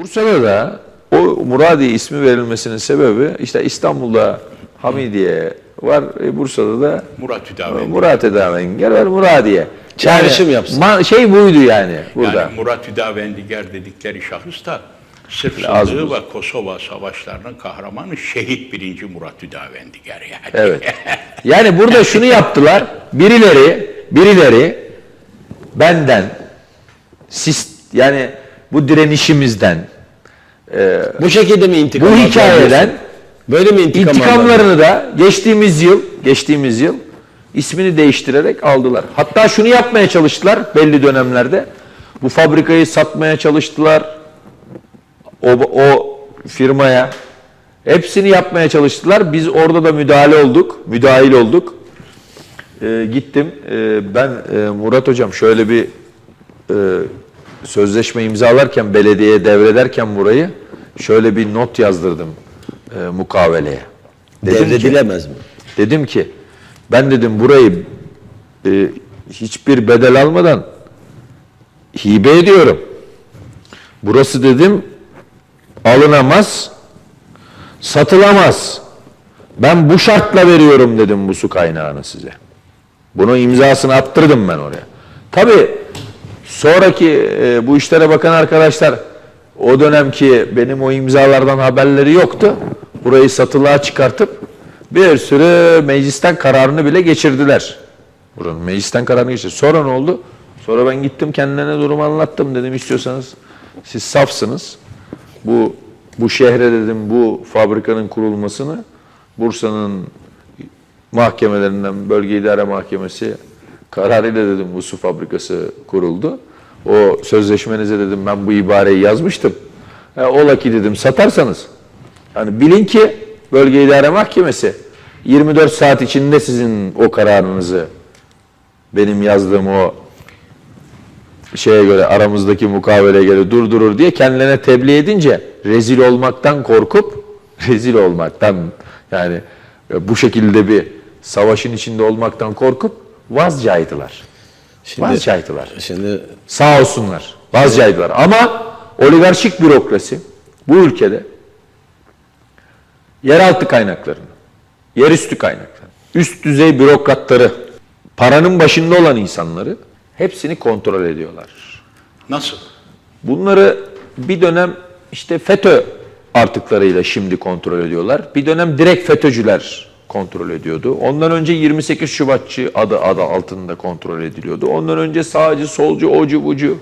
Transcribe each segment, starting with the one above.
Bursa'da da o Muradiye ismi verilmesinin sebebi işte İstanbul'da Hamidiye var, e, Bursa'da da Murat Hüdavendigar. Murat Edavenger var, Muradiye. Çağrışım yapsın. ma- şey buydu yani burada. Yani Murat Hüdavendigar dedikleri şahıs da Sırpsızlığı ve Kosova savaşlarının kahramanı şehit birinci Murat Hüdavendigar yani. Evet. Yani burada şunu yaptılar. Birileri, birileri benden siz yani bu direnişimizden, Bu şekilde mi intikam bu hikayeden? Böyle mi intikam? İntikamlarını da geçtiğimiz yıl, geçtiğimiz yıl ismini değiştirerek aldılar. Hatta şunu yapmaya çalıştılar belli dönemlerde. Bu fabrikayı satmaya çalıştılar. O, o firmaya. Hepsini yapmaya çalıştılar. Biz orada da müdahale olduk. Müdahil olduk. Ee, gittim. Ee, ben e, Murat Hocam şöyle bir e, sözleşme imzalarken belediyeye devrederken burayı şöyle bir not yazdırdım e, mukaveleye. Dedim ki, Devredilemez mi? dedim ki ben dedim burayı e, hiçbir bedel almadan hibe ediyorum. Burası dedim alınamaz, satılamaz. Ben bu şartla veriyorum dedim bu su kaynağını size. Bunu imzasını attırdım ben oraya. Tabii sonraki e, bu işlere bakan arkadaşlar o dönemki benim o imzalardan haberleri yoktu. Burayı satılığa çıkartıp bir sürü meclisten kararını bile geçirdiler. Buranın meclisten kararını geçirdi. Sonra ne oldu? Sonra ben gittim kendilerine durumu anlattım. Dedim istiyorsanız siz safsınız. Bu bu şehre dedim bu fabrikanın kurulmasını Bursa'nın mahkemelerinden Bölge İdare Mahkemesi kararıyla dedim bu su fabrikası kuruldu. O sözleşmenize dedim ben bu ibareyi yazmıştım. E, ola ki dedim satarsanız. Yani bilin ki Bölge İdare Mahkemesi 24 saat içinde sizin o kararınızı benim yazdığım o şeye göre aramızdaki mukaveleye göre durdurur diye kendilerine tebliğ edince rezil olmaktan korkup rezil olmaktan yani e, bu şekilde bir savaşın içinde olmaktan korkup vazcaydılar. Şimdi, Vazcaydılar. şimdi Sağ olsunlar. Vazcaydılar. Ama oligarşik bürokrasi bu ülkede yeraltı kaynaklarını, yerüstü kaynaklarını, üst düzey bürokratları, paranın başında olan insanları hepsini kontrol ediyorlar. Nasıl? Bunları bir dönem işte FETÖ artıklarıyla şimdi kontrol ediyorlar. Bir dönem direkt FETÖ'cüler kontrol ediyordu. Ondan önce 28 Şubatçı adı adı altında kontrol ediliyordu. Ondan önce sağcı, solcu, ocu, bucu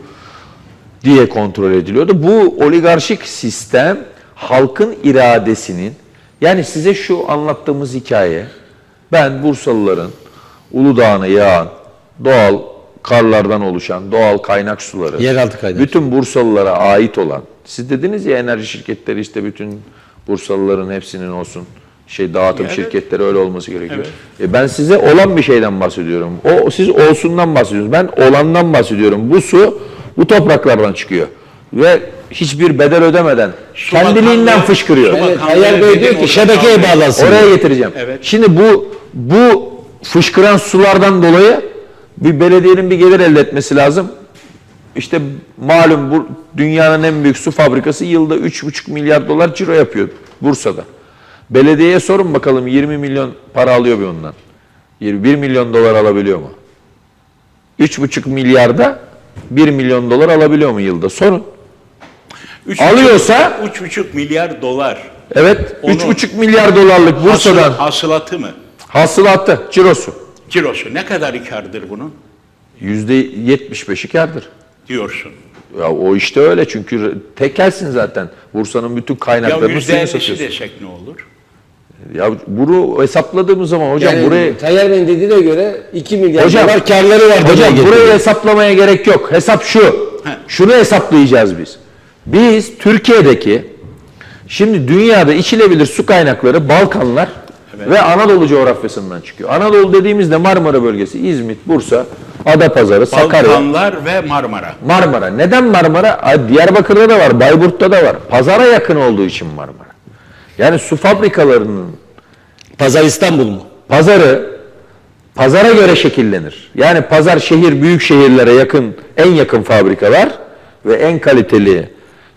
diye kontrol ediliyordu. Bu oligarşik sistem halkın iradesinin yani size şu anlattığımız hikaye ben Bursalıların Uludağ'ına yağan doğal karlardan oluşan doğal kaynak suları Yeraltı kaynak bütün Bursalılara ait olan siz dediniz ya enerji şirketleri işte bütün Bursalıların hepsinin olsun şey dağıtım Evet. şirketleri öyle olması gerekiyor. E ben size olan bir şeyden bahsediyorum. O siz olsundan bahsediyorsunuz. Ben olandan bahsediyorum. Bu su bu topraklardan çıkıyor ve hiçbir bedel ödemeden Su kendiliğinden Bakanlığı- fışkırıyor. Evet, Tayyar Bey diyor ki şebekeye bağlansın. Oraya getireceğim. Evet. Şimdi bu bu fışkıran sulardan dolayı bir belediyenin bir gelir elde etmesi lazım. İşte malum bu dünyanın en büyük su fabrikası yılda 3,5 milyar dolar ciro yapıyor Bursa'da. Belediyeye sorun bakalım 20 milyon para alıyor bir ondan. 1 milyon dolar alabiliyor mu? 3,5 milyarda 1 milyon dolar alabiliyor mu yılda? Sorun. Üç Alıyorsa- buçuk- üç buçuk milyar dolar. Evet, Onu- 3,5 milyar dolarlık Bursa'dan Hasıl- hasılatı mı? hasılatı, cirosu. Cirosu ne kadar kardır bunun? %75'i kârdır. Diyorsun. Ya o işte öyle çünkü tekelsin zaten. Bursa'nın bütün Ya kaynaklarını yüzde suyunu ellisi satıyorsun. desek ne olur? Ya bunu hesapladığımız zaman hocam Yani burayı Tayyar Bey'in dediğine göre 2 milyar Hocam- dolar karları var. hocam burayı hesaplamaya gerek yok. Hesap şu. He. Şunu hesaplayacağız biz. Biz Türkiye'deki şimdi dünyada içilebilir su kaynakları Balkanlar ve Anadolu coğrafyasından çıkıyor. Anadolu dediğimizde Marmara bölgesi, İzmit, Bursa, Adapazarı, Sakarya. Balkanlar ve Marmara. Marmara. Neden Marmara? Diyarbakır'da da var, Bayburt'ta da var. Pazara yakın olduğu için Marmara. Yani su fabrikalarının Pazar İstanbul mu? pazarı pazara göre şekillenir. Yani pazar şehir büyük şehirlere yakın en yakın fabrikalar ve en kaliteli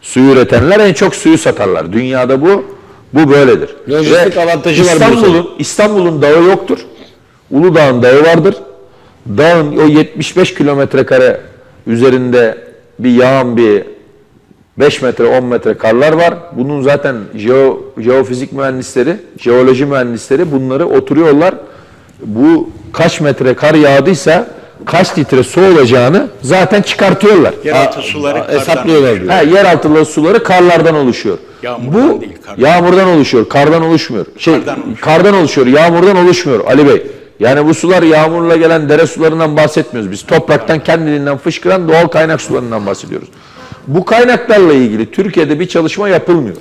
Suyu üretenler en çok suyu satarlar. Dünyada bu bu böyledir. Lojistik Ve avantajı var İstanbul'un. İstanbul'un dağı yoktur. Uludağ'ın dağı vardır. Dağın o 75 kilometre kare üzerinde bir yağan bir 5 metre 10 metre karlar var. Bunun zaten jeo, jeofizik mühendisleri, jeoloji mühendisleri bunları oturuyorlar. Bu kaç metre kar yağdıysa kaç litre su olacağını zaten çıkartıyorlar. Yeraltı suları a- kardan hesaplıyorlar diyor. Ha, yeraltı suları karlardan oluşuyor. Yağmurdan Bu değil, kardan. yağmurdan oluşuyor, kardan oluşmuyor. Şey, Kardan oluşuyor. kardan oluşuyor, yağmurdan oluşmuyor Ali Bey. Yani bu sular yağmurla gelen dere sularından bahsetmiyoruz. Biz topraktan kendiliğinden fışkıran doğal kaynak sularından bahsediyoruz. Bu kaynaklarla ilgili Türkiye'de bir çalışma yapılmıyor.